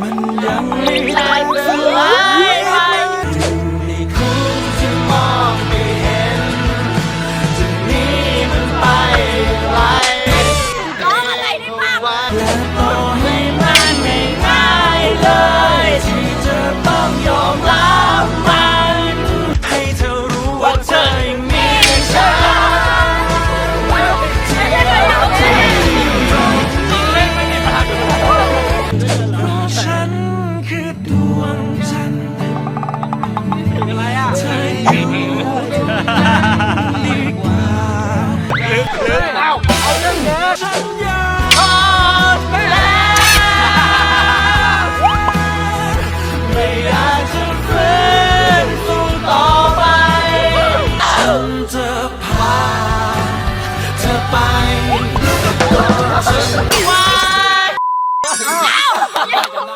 มันยังไม่ได้สวย ราะฉันคือดวงจันทร์อะไรอะเธออยู่ดีกว่าลึกๆเอาเอาเรื่องเยอ